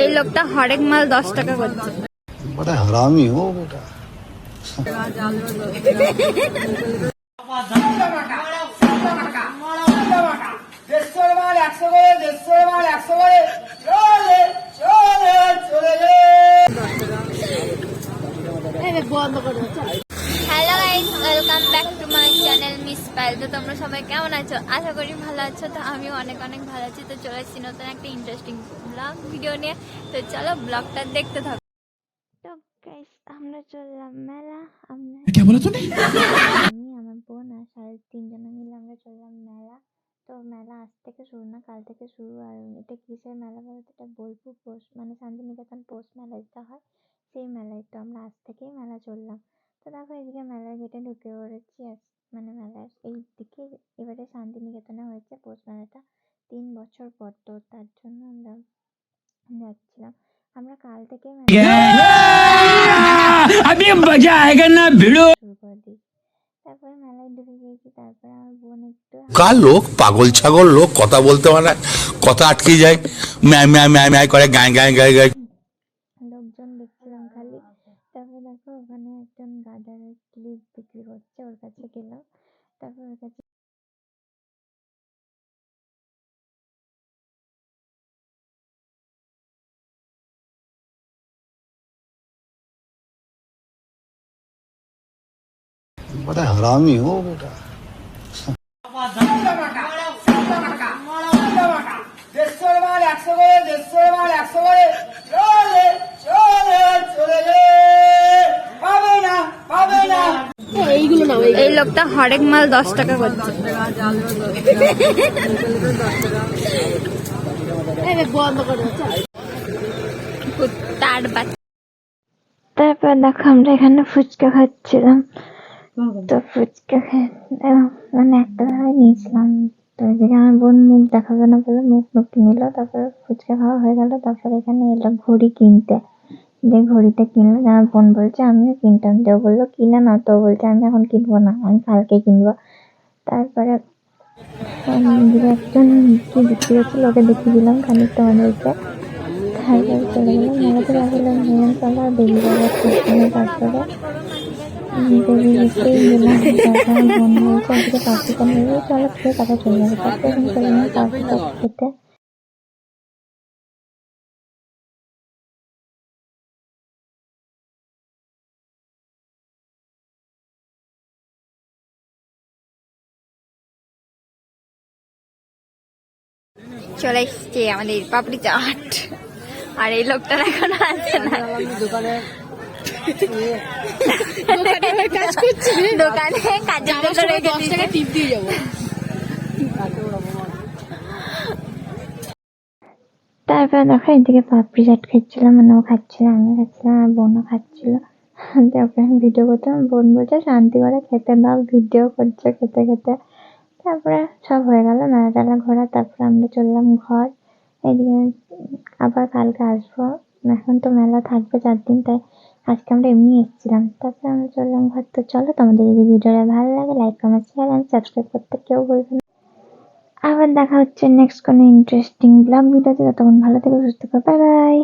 এই লোকটা হরেক মাল দশ টাকা করছে। বড় হারামি ও বেটা। একশো welcome back to my channel miss pile তো তোমরা সবাই কেমন আছো? আশা করি ভালো আছো। তো আমিও অনেক অনেক ভালো আছি। তো চলে এসেছি নতুন একটা ইন্টারেস্টিং ব্লগ ভিডিও নিয়ে। তো চলো ব্লগটা দেখতে থাকো। তো গাইস আমরা চললাম মেলা। আমরা আমি আমার বোন আর সাড়ে মিলে আমরা চললাম মেলা। তো মেলা আজ থেকে শুরু না কাল থেকে শুরু। আর এটা মেলা এটা বোলপুর মানে শান্তিনিকেতন পোষ মেলা যেটা হয় সেই মেলায় তো আমরা আজ থেকেই মেলা চললাম। তো দেখো এদিকে মেলার গেটে ঢুকে পড়েছি মানে মেলার এই দিকে এবারে শান্তিনিকেতনে হয়েছে পৌষ মেলাটা। তিন বছর পর তো তার জন্য আমরা যাচ্ছিলাম। আমরা কাল থেকে তারপরে মেলায় ঢুকে গিয়েছি তারপরে আমার বোন একটু কার লোক? পাগল ছাগল লোক? কথা বলতে পারে কথা আটকে যায়। ম্যায় ম্যায় ম্যায় ম্যায় করে গায় গায় গায় গায়। দেখছিলাম খালি তারপরে দেখো ওখানে একজন গাদার ক্লিপ বিক্রি করছে ওর কাছে গেলাম তারপর ওর কাছে बड़ा हरामी हो बेटा দেড়শোর মাল একশো করে দেড়শোর মাল একশো করে এই লোকটা হরেক মাল দশ টাকা করছে। তারপর দেখো আমরা এখানে ফুচকা খাচ্ছিলাম। তো ফুচকা খেয়ে মানে একটা জায়গায় নিয়েছিলাম। তো এদিকে আমার বোন মুখ দেখাবে না বলে মুখ লুকিয়ে নিল, তারপর ফুচকা খাওয়া হয়ে গেল, তারপর এখানে এলো ঘড়ি কিনতে। দিয়ে ঘড়িটা কিনলো, যে আমার বোন বলছে, আমিও কিনতাম। যে বলল, কিনে না তো। বলছে, আমি এখন কিনবো না, আমি কালকে কিনবো। তারপরে একজন কি বিক্রি করছিল ওকে দেখিয়ে দিলাম খানিকটা আমাদেরকে তারপরে চলে গেলাম মেলাতে লাগল নিয়মতলা দেবী বাবার পিছনে তারপরে গেলাম বোন বলছে চলো তারপর চলে চলে গেলাম খেতে। চলে এসছে আমাদের পাপড়ি চাট। আর এই লোকটা এখন আছে না। দোকানে কাজ করছে। দোকানে কাজের জন্য রেখে দিয়েছে। তারপর দেখো এদিকে পাপড়ি চাট খাচ্ছিলাম মানে ও খাচ্ছিল আমি খাচ্ছিলাম আর বোনও খাচ্ছিল। তারপরে আমি ভিডিও করতাম বোন বলছে শান্তি করে খেতে দাও ভিডিও করছে খেতে খেতে। তারপরে সব হয়ে গেল মেলা টেলা ঘোরা, তারপরে আমরা চললাম ঘর। এদিকে আবার কালকে আসব। এখন তো মেলা থাকবে চার দিন, তাই আজকে আমরা এমনি এসেছিলাম। তারপরে আমরা চললাম ঘর। তো চলো, তোমাদের যদি ভিডিওটা ভালো লাগে like comment share and subscribe করতে কেউ বলবে না। আবার দেখা হচ্ছে নেক্সট কোনো ইন্টারেস্টিং ব্লগ ভিডিওতে। ততক্ষণ ভালো থেকো, সুস্থ থেকো। Bye bye